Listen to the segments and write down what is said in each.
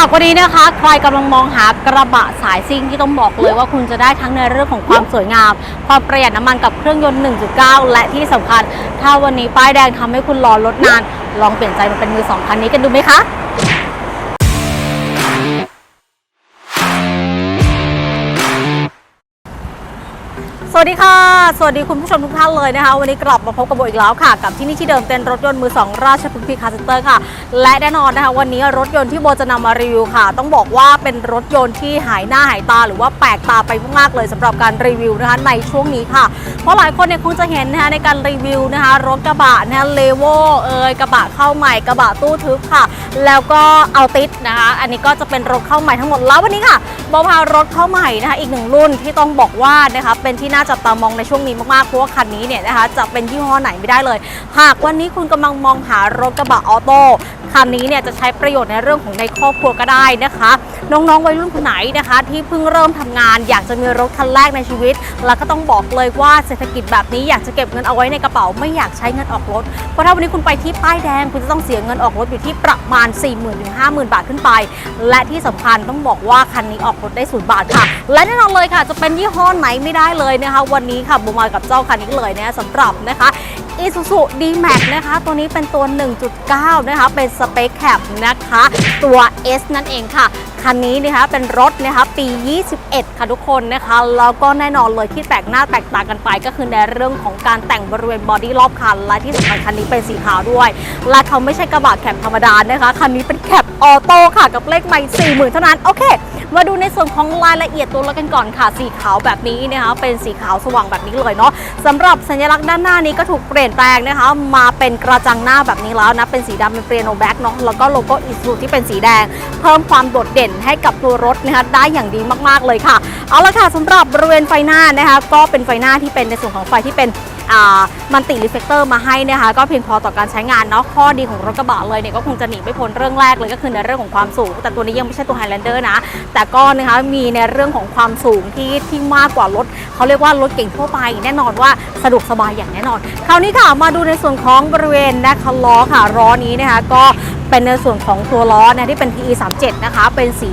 ากวันนี้นะคะ ใครกำลังมองหากระบะสายซิ่งที่ต้องบอกเลยว่าคุณจะได้ทั้งในเรื่องของความสวยงาม ความประหยัดน้ำมันกับเครื่องยนต์ 1.9 และที่สำคัญ ถ้าวันนี้ป้ายแดงทำให้คุณรอรถนาน ลองเปลี่ยนใจมาเป็นมือสองคันนี้กันดูไหมคะ สวัสดีค่ะ สวัสดีคุณผู้ชมทุกท่านเลยนะคะ วันนี้กลับมาพบกับโบอีกแล้วค่ะ กับที่นี่ที่เดิมเต็นรถยนต์มือสองราชพฤกษ์พีคาร์เซนเตอร์ค่ะ และแน่นอนนะคะ วันนี้รถยนต์ที่โบจะนำมารีวิวค่ะ ต้องบอกว่าเป็นรถยนต์ที่หายหน้าหายตาหรือว่าแปลกตาไปมากๆเลยสำหรับการรีวิวนะคะในช่วงนี้ค่ะ เพราะหลายคนเนี่ยคงจะเห็นนะคะในการรีวิวนะคะรถกระบะนะคะเลโวเอยกระบะเข้าใหม่กระบะตู้ทึบค่ะ แล้วก็เอาติดนะคะ อันนี้ก็จะเป็นรถเข้าใหม่ทั้งหมดแล้ววันนี้ค่ะโบพารถเข้าใหม่นะคะอีกหนึ่งรุ่นที่ต้องบอกว่านะคะเป็นที่น่าจับตามองในช่วงนี้มากๆ เพราะว่าคันนี้เนี่ยนะคะจะเป็นยี่ห้อไหนไม่ได้เลย หากวันนี้คุณกำลังมองหารถกระบะออโต้คันนี้เนี่ยจะใช้ประโยชน์ในเรื่องของในครอบครัวก็ได้นะคะ น้องๆวัยรุ่นคนไหนนะคะ ที่เพิ่งเริ่มทำงาน อยากจะมีรถคันแรกในชีวิต แล้วก็ต้องบอกเลยว่าเศรษฐกิจแบบนี้อยากจะเก็บเงินเอาไว้ในกระเป๋าไม่อยากใช้เงินออกรถ เพราะถ้าวันนี้คุณไปที่ป้ายแดงคุณจะต้องเสียเงินออกรถอยู่ที่ประมาณ 4 0 0 0 0 ถึง 50,000 บาทขึ้นไป และที่สำคัญต้องบอกว่าคันนี้ออกรถได้ศูนย์บาทค่ะ และแน่นอนเลยค่ะจะเป็นยี่ห้อไหนไม่ได้เลยนะคะ วันนี้ค่ะบูมากับเจ้าคันนี้เลยนะสำหรับนะคะ Isuzu D-Max นะคะ ตัวนี้เป็นตัว 1.9 นะคะ เป็นสเปคแคปนะคะ ตัว S นั่นเองค่ะ คันนี้นะคะเป็นรถนะคะปี 21 ค่ะทุกคนนะคะ แล้วก็แน่นอนเลยที่แตกหน้าแตกต่างกันไปก็คือในเรื่องของการแต่งบริเวณบอดี้รอบคัน และที่สำคัญคันนี้เป็นสีขาวด้วย และเขาไม่ใช่กระบะแคปธรรมดานะคะ คันนี้เป็นแคปออโต้ค่ะ กับเลขไม่40,000 เท่านั้น โอเค มาดูในส่วนของรายละเอียดตัวรถกันก่อนค่ะ สีขาวแบบนี้นะคะเป็นสีขาวสว่างแบบนี้เลยเนาะสำหรับสัญลักษณ์ด้านหน้านี้ก็ถูกเปลี่ยนแปลงนะคะ มาเป็นกระจังหน้าแบบนี้แล้วนะเป็นสีดำเป็นเปียโนแบ็กเนาะแล้วก็โลโก้อิสุที่เป็นสีแดง เพิ่มความโดดเด่นให้กับตัวรถนะคะได้อย่างดีมากๆเลยค่ะ เอาละค่ะสำหรับบริเวณไฟหน้านะคะก็เป็นไฟหน้าที่เป็นในส่วนของไฟที่เป็น มันติรีเฟกเตอร์มาให้นะคะก็เพียงพอต่อการใช้งานเนาะข้อดีของรถกระบะเลยเนี่ยก็คงจะหนีไม่พ้นเรื่องแรกเลยก็คือในเรื่องของความสูง แต่ตัวนี้ยังไม่ใช่ตัว Highlander นะ แต่ก็นะคะมีในเรื่องของความสูงที่ที่มากกว่ารถเขาเรียกว่ารถเก่งทั่วไป แน่นอนว่าสะดวกสบายอย่างแน่นอน คราวนี้ค่ะมาดูในส่วนของบริเวณนะคะล้อค่ะล้อนี้นะคะก็เป็นในส่วนของตัวล้อนะที่เป็น PE 37 นะคะเป็นสี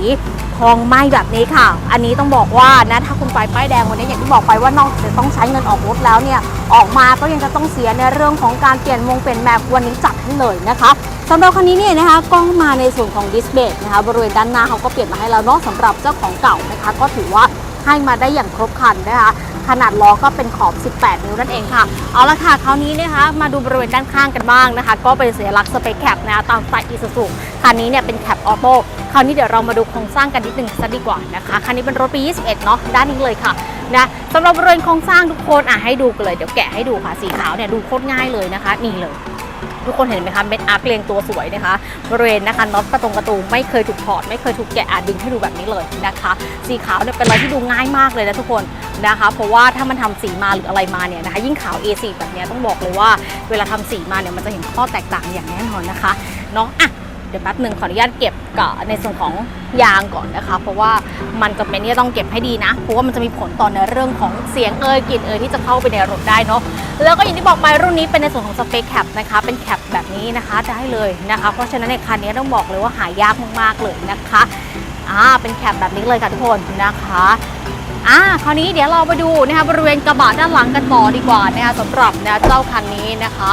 ทองไหม้แบบนี้ค่ะ อันนี้ต้องบอกว่านะถ้าคุณไปป้ายแดงวันนี้อย่างที่บอกไปว่านอกจากต้องใช้เงินออกรถแล้วเนี่ยออกมาก็ยังจะต้องเสียในเรื่องของการเปลี่ยนมงเปลี่ยนแมปวันนี้จัดให้เลยนะคะสำหรับคันนี้เนี่ยนะคะกล้องมาในส่วนของดิสเบรกนะคะบริเวณด้านหน้าเขาก็เปลี่ยนมาให้แล้วเนาะสำหรับเจ้าของเก่านะคะ ก็ถือว่าให้มาได้อย่างครบครันนะคะ ขนาดล้อก็เป็นขอบ 18 นิ้วนั่นเองค่ะ เอาละค่ะ คราวนี้นะคะ มาดูบริเวณด้านข้างกันบ้างนะคะ ก็เป็นสัญลักษณ์สเปคแคปนะคะตามสไตล์อีซูซูคันนี้เนี่ยเป็นแคปออโต้คราวนี้เดี๋ยวเรามาดูโครงสร้างกันนิดนึงซะดีกว่านะคะ คันนี้เป็นรถปี 21 เนาะ ด้านนี้เลยค่ะนะสำหรับบริเวณโครงสร้างทุกคนอะให้ดูกันเลย เดี๋ยวแกะให้ดูค่ะ สีขาวเนี่ยดูโคตรง่ายเลยนะคะ นี่เลย ทุกคนเห็นไหมคะเม็ดอาร์คเรียงตัวสวยนะคะบริเวณนะคะน็อตประตงกระตูไม่เคยถูกถอด ไม่เคยถูกแกะอาดึงให้ดูแบบนี้เลยนะคะ สีขาวเนี่ยเป็นอะไรที่ดูง่ายมากเลยนะทุกคนนะคะ เพราะว่าถ้ามันทำสีมาหรืออะไรมาเนี่ยนะคะ ยิ่งขาว A4 แบบนี้ต้องบอกเลยว่า เวลาทำสีมาเนี่ยมันจะเห็นข้อแตกต่างอย่างแน่นอนนะคะเนาะอะ เดี๋ยวแป๊บหนึ่งขออนุญาตเก็บกับในส่วนของยางก่อนนะคะ เพราะว่ามันจำเป็นที่จะต้องเก็บให้ดีนะ เพราะว่ามันจะมีผลต่อในเรื่องของเสียงเอ่ยกลิ่นเอ่ยที่จะเข้าไปในรถได้เนาะแล้วก็อย่างที่บอกไปรุ่นนี้เป็นในส่วนของสเปคแคปนะคะเป็นแคปแบบนี้นะคะได้เลยนะคะ เพราะฉะนั้นในคันนี้ต้องบอกเลยว่าหายากมากๆเลยนะคะอ่าเป็นแคปแบบนี้เลยค่ะทุกคนนะคะอ่าคราวนี้เดี๋ยวเราไปดูนะคะบริเวณกระบะด้านหลังกันต่อดีกว่านะคะสำหรับนะเจ้าคันนี้นะคะ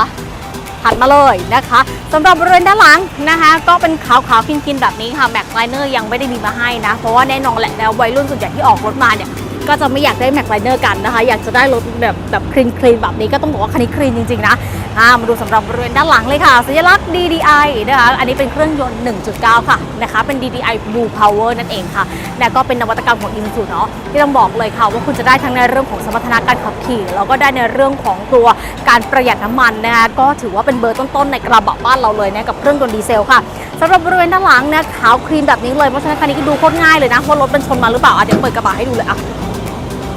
ถัดมาเลยนะคะสำหรับบริเวณด้านหลังนะคะ ก็เป็นขาวๆกินๆแบบนี้ค่ะแม็กไลเนอร์ยังไม่ได้มีมาให้นะ เพราะว่าแน่นอนแหละแล้ววัยรุ่นส่วนใหญ่ที่ออกรถมาเนี่ย ก็จะไม่อยากได้แม็กไลเนอร์กันนะคะ อยากจะได้รถแบบแบบคลีนคลีนแบบนี้ก็ต้องบอกว่าคันนี้คลีนจริงๆนะอ่ามาดูสำหรับบริเวณด้านหลังเลยค่ะ สัญลักษณ์ DDI นะคะอันนี้เป็นเครื่องยนต์ 1.9 ค่ะนะคะเป็น DDI Blue Power นั่นเองค่ะและก็เป็นนวัตกรรมของ i s u เนาะที่ต้องบอกเลยค่ะว่าคุณจะได้ทั้งในเรื่องของสมรรถนะการขับขี่ แล้วก็ได้ในเรื่องของตัวการประหยัดน้ำมันนะคะก็ถือว่าเป็นเบอร์ต้นๆในกระบะบ้านเราเลยนะกับเครื่องยนต์ดีเซลค่ะสำหรับบริเวณด้านหลังเนี่ยขาวครีมแบบนี้เลยเพราะฉะนั้นคันนี้ก็ดูโคตรง่ายเลยนะว่ารถเป็นชนมาหรือเปล่าอะเดี๋ยวเปิดกระบะให้ดูเลยอะ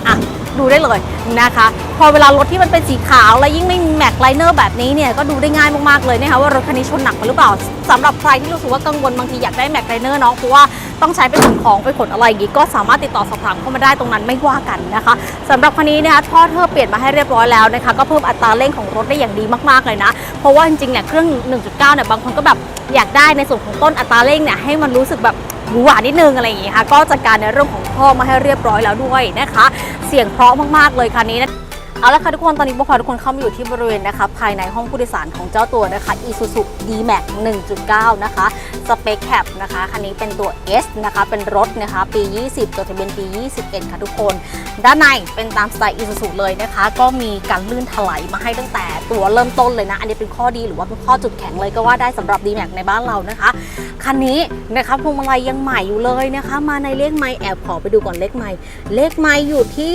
อะดูได้เลยนะคะ พอเวลารถที่มันเป็นสีขาวและยิ่งไม่มีแม็กไลเนอร์แบบนี้เนี่ยก็ดูได้ง่ายมากๆเลยนะคะว่ารถคันนี้ชนหนักมาหรือเปล่าสำหรับใครที่รู้สึกว่ากังวลบางทีอยากได้แม็กไลเนอร์เนาะเพราะว่าต้องใช้ไปขนของไปขนอะไรอย่างงี้ก็สามารถติดต่อสอบถามเข้ามาได้ตรงนั้นไม่ว่ากันนะคะสำหรับคันนี้นะคะท่อเธอเปลี่ยนมาให้เรียบร้อยแล้วนะคะก็เพิ่มอัตราเร่งของรถได้อย่างดีมากๆเลยนะ เพราะว่าจริงๆเนี่ยเครื่อง 1.9เนี่ยบางคนก็แบบอยากได้ในส่วนของต้นอัตราเร่งเนี่ยให้มันรู้สึกแบบ หวือหวานิดนึงอะไรอย่างงี้ค่ะก็จัดการในเรื่องของท่อมาให้เรียบร้อยแล้วด้วยนะคะ เสียงเพราะมากๆเลยคันนี้นะ เอาละค่ะทุกคน ตอนนี้โบพาทุกคนเข้ามาอยู่ที่บริเวณนะคะ ภายในห้องผู้โดยสารของเจ้าตัวนะคะ Isuzu D-Max 1.9 นะคะ สเปคแคปนะคะ คันนี้เป็นตัว S นะคะ เป็นรถนะคะ ปี 20 จดทะเบียนปี 21 ค่ะทุกคน ด้านในเป็นตามสไตล์ Isuzu เลยนะคะ ก็มีการลื่นถลายมาให้ตั้งแต่ตัวเริ่มต้นเลยนะ อันนี้เป็นข้อดีหรือว่าเป็นข้อจุดแข็งเลยก็ว่าได้สำหรับ D-Max ในบ้านเรานะคะ คันนี้นะคะพวงมาลัยยังใหม่อยู่เลยนะคะ มาในเลขไม้แอบขอไปดูก่อนเลขไม้เลขไม้อยู่ที่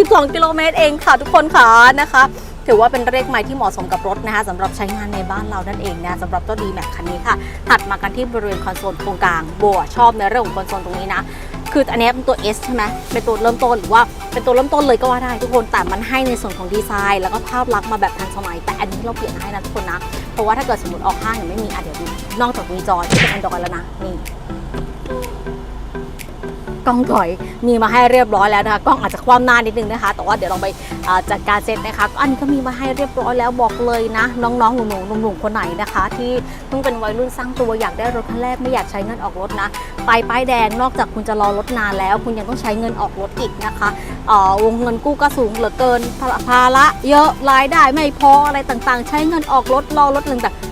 22กิโลเมตรเองค่ะทุกคนค่ะนะคะถือว่าเป็นเลขไม้ที่เหมาะสมกับรถนะคะสำหรับใช้งานในบ้านเรานั่นเองนะสำหรับเจ้าดีแม็กคันนี้ค่ะ ถัดมากันที่บริเวณคอนโซลตรงกลางบอะชอบในเรื่องของคอนโซลตรงนี้นะ คืออันนี้เป็นตัว S ใช่ไหมเป็นตัวเริ่มต้นหรือว่าเป็นตัวเริ่มต้นเลยก็ว่าได้ทุกคนแต่มันให้ในส่วนของดีไซน์ แล้วก็ภาพลักษณ์มาแบบทันสมัย แต่อันนี้เราเปลี่ยนให้นะทุกคนนะเพราะว่าถ้าเกิดสมมติออกห้างเนี่ยไม่มีอะเดี๋ยวดูนอกจากมีจอที่เป็น Android แล้วนะนี่ กล้องถอยมีมาให้เรียบร้อยแล้วนะคะกล้องอาจจะคว่ำหน้านิดนึงนะคะ แต่ว่าเดี๋ยวลองไปจัดการเซตนะคะอันนี้ก็มีมาให้เรียบร้อยแล้วบอกเลยนะ น้องๆหนูๆหนุ่มๆคนไหนนะคะ ที่เพิ่งเป็นวัยรุ่นสร้างตัวอยากได้รถคันแรกไม่อยากใช้เงินออกรถนะไปป้ายแดงนอกจากคุณจะรอรถนานแล้ว คุณยังต้องใช้เงินออกรถอีกนะคะวงเงินกู้ก็สูงเหลือเกินภาระเยอะรายได้ไม่พออะไรต่างๆ ใช้เงินออกรถรอรถต่างๆอันนี้ไม่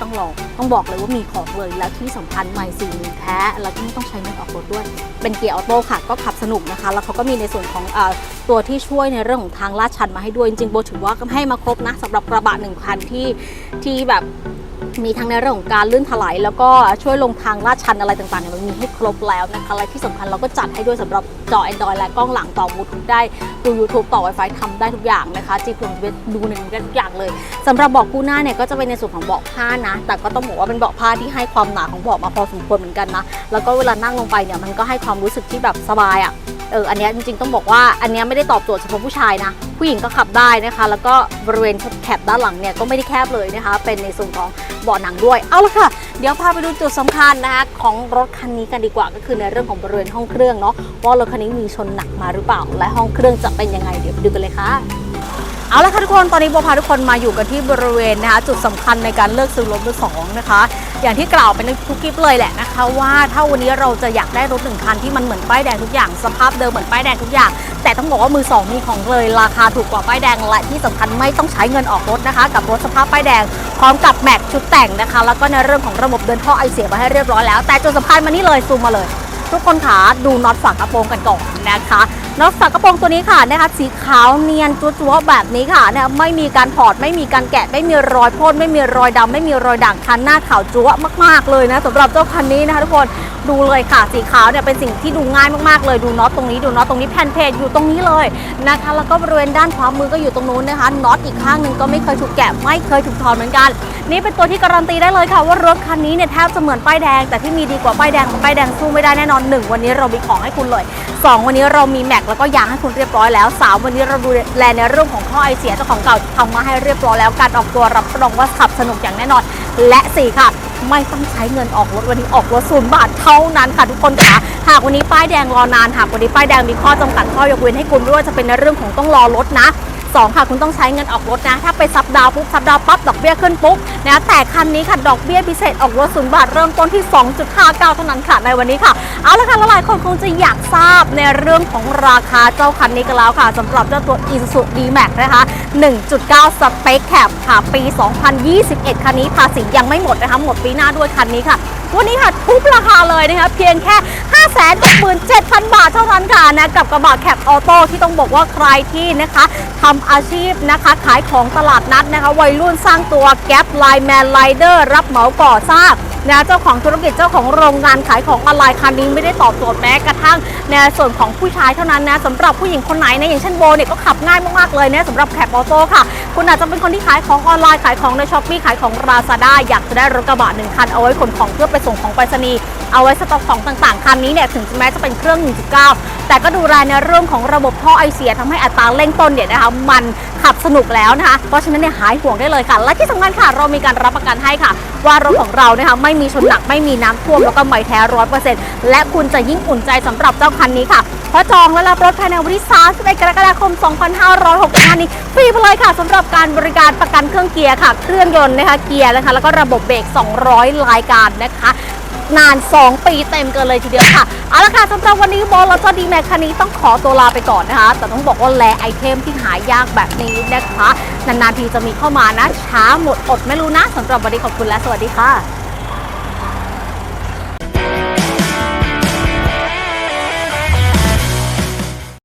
ต้องลองต้องบอกเลยว่ามีของเลยแล้วที่สำคัญใหม่สี่มือแท้แล้วก็ไม่ต้องใช้เงินออกรถด้วย เป็นเกียร์ออโต้ค่ะก็ขับสนุกนะคะ แล้วเขาก็มีในส่วนของเออตัวที่ช่วยในเรื่องของทางลาดชันมาให้ด้วยจริงๆโบถือว่าก็ให้มาครบนะสำหรับกระบะหนึ่งคันที่ที่แบบ มีทั้งในเรื่องของการลื่นถลายแล้วก็ช่วยลงทางลาดชันอะไรต่างๆเนี่ยมันมีให้ครบแล้วนะคะและที่สำคัญเราก็จัดให้ด้วยสำหรับจอ Android และกล้องหลังต่อบลูทูธได้ดู YouTube ต่อ Wi-Fi ทำได้ทุกอย่างนะคะจีพงจีดูในนี้ได้ทุกอย่างเลยสำหรับเบาะคู่หน้าเนี่ยก็จะเป็นในส่วนของเบาะผ้านะ แต่ก็ต้องบอกว่าเป็นเบาะผ้าที่ให้ความหนาของเบาะมาพอสมควรเหมือนกันนะแล้วก็เวลานั่งลงไปเนี่ยมันก็ให้ความรู้สึกที่แบบสบายอะ่ะเอออันนี้จริงๆต้องบอกว่าอันนี้ไม่ได้ตอบโจทย์เฉพาะผู้ชายนะ ผู้หญิงก็ขับได้นะคะ แล้วก็บริเวณแคปด้านหลังเนี่ยก็ไม่ได้แคบเลยนะคะ เป็นในส่วนของเบาะหนังด้วย เอาละค่ะ เดี๋ยวพาไปดูจุดสำคัญนะคะของรถคันนี้กันดีกว่า ก็คือในเรื่องของบริเวณห้องเครื่องเนาะว่ารถคันนี้มีชนหนักมาหรือเปล่า และห้องเครื่องจะเป็นยังไงเดี๋ยวไปดูกันเลยค่ะเอาละค่ะทุกคน ตอนนี้โบพาทุกคนมาอยู่กันที่บริเวณนะคะจุดสำคัญในการเลือกซื้อรถมือสองนะคะ อย่างที่กล่าวไปในทุกคลิปเลยแหละนะคะว่าถ้าวันนี้เราจะอยากได้รถหนึ่งคันที่มันเหมือนป้ายแดงทุกอย่างสภาพเดิมเหมือนป้ายแดงทุกอย่าง แต่ต้องบอกว่ามือสองมีของเลยราคาถูกกว่าป้ายแดงและที่สำคัญไม่ต้องใช้เงินออกรถนะคะ กับรถสภาพป้ายแดงพร้อมกับแม็กชุดแต่งนะคะ แล้วก็ในเรื่องของระบบเดินท่อไอเสียมาให้เรียบร้อยแล้วแต่จุดสำคัญมานี่เลยซูมมาเลย ทุกคนขาดูน็อตฝากระโปรงกันก่อนนะคะ น็อตฝากระโปรงตัวนี้ค่ะนะคะสีขาวเนียนจั๊วๆแบบนี้ค่ะเนี่ยไม่มีการถอดไม่มีการแกะ ไม่มีรอยพ่นไม่มีรอยดำไม่มีรอยด่างคันหน้าขาวจั๊วมากๆเลยนะสำหรับเจ้าคันนี้นะคะทุกคนดูเลยค่ะ สีขาวเนี่ยเป็นสิ่งที่ดูง่ายมากๆเลยดูน็อตตรงนี้ดูน็อตตรงนี้แผ่นเพจอยู่ตรงนี้เลยนะคะแล้วก็บริเวณด้านขวามือก็อยู่ตรงนู้นนะคะน็อตอีกข้างหนึ่งก็ไม่เคยถูกแกะไม่เคยถูกถอดเหมือนกัน นี่เป็นตัวที่การันตีได้เลยค่ะ ว่ารถคันนี้เนี่ยแทบจะเหมือนป้ายแดงแต่ที่มีดีกว่าป้ายแดงป้ายแดงสู้ไม่ได้แน่นอนหนึ่งวันนี้เรามีของให้คุณเลยสองวันนี้เรามีแม็กแล้วก็ยางให้คุณเรียบร้อยแล้วสาววันนี้เราดูแลในเรื่องของท่อไอเสียเจ้าของเก่าทำมาให้เรียบร้อยแล้วการออกตัวรับรองว่าขับสนุกอย่างแน่นอน และสี่ค่ะ ไม่ต้องใช้เงินออกรถวันนี้ออกรถศูนย์บาทเท่านั้นค่ะทุกคนค่ะหากวันนี้ป้ายแดงรอนานหากวันนี้ป้ายแดงมีข้อจำกัดข้อยกเว้นให้คุณไม่ว่าจะเป็นในเรื่องของต้องรอรถนะ สองค่ะ คุณต้องใช้เงินออกรถนะ ถ้าไปซับดาวปุ๊บซับดาวปั๊บดอกเบี้ยขึ้นปุ๊บนะแต่คันนี้ค่ะดอกเบี้ยพิเศษออกรถศูนย์บาทเริ่มต้นที่ 2.59 เท่านั้นค่ะในวันนี้ค่ะ เอาละค่ะหลายคนคงจะอยากทราบในเรื่องของราคาเจ้าคันนี้กันแล้วค่ะสำหรับเจ้าตัว Isuzu D-Max นะคะ 1.9สเปคแคปค่ะ ปี 2021 คันนี้ภาษียังไม่หมดนะคะหมดปีหน้าด้วยคันนี้ค่ะวันนี้ค่ะทุบราคาเลยนะคะเพียงแค่567,000 บาทเท่านั้นค่ะนะกับกระบะแคปออโต้ที่ต้องบอกว่าใครที่นะคะทำอาชีพนะคะขายของตลาดนัดนะคะ วัยรุ่นสร้างตัวแก๊ปไลแมนไลเดอร์รับเหมาก่อสร้าง นะเจ้าของธุรกิจเจ้าของโรงงานขายของออนไลน์คันนี้ไม่ได้ตอบโจทย์แม้กระทั่งในส่วนของผู้ชายเท่านั้นนะสำหรับผู้หญิงคนไหนนะอย่างเช่นโบเนี่ยก็ขับง่ายมากๆเลยนะสำหรับแคปออโต้ค่ะ คุณอาจจะเป็นคนที่ขายของออนไลน์ขายของในช้อปปี้ขายของราซาด้าอยากจะได้รถกระบะหนึ่งคันเอาไว้ขนของเพื่อไปส่งของไปรษณีย์เอาไว้สต็อกของต่างๆ คันนี้เนี่ยถึงแม้จะเป็นเครื่อง 1.9 แต่ก็ดูแลในเรื่องของระบบท่อไอเสียทำให้อัตราเร่งต้นเนี่ยนะคะมันขับสนุกแล้วนะคะเพราะฉะนั้นเนี่ยหายห่วงได้เลยค่ะ และที่สำคัญค่ะเรามีการรับประกันให้ค่ะ ว่ารถของเรานะคะไม่ไม่มีชนหนักไม่มีน้ำท่วมแล้วก็ไม่แท้ร้อยเปอร์เซ็นต์และคุณจะยิ่งอุ่นใจสำหรับเจ้าคันนี้ค่ะเพราะจองและรับรถภายในวันที่31กรกฎาคม 2565 นี้ฟรีไปเลยค่ะสำหรับการบริการประกันเครื่องเกียร์ค่ะ เครื่องยนต์นะคะเกียร์นะคะ แล้วก็ระบบเบรก 200 รายการนะคะนาน 2 ปีเต็มกันเลยทีเดียวค่ะ เอาละค่ะสำหรับวันนี้บอลแล้วก็ดีแม็กคันนี้ต้องขอตัวลาไปก่อนนะคะ แต่ต้องบอกว่าแลไอเทมที่หายากแบบนี้นะคะ นานๆทีจะมีเข้ามานะ ช้าหมดอดไม่รู้นะสำหรับวันนี้ขอบคุณและสวัสดีค่ะ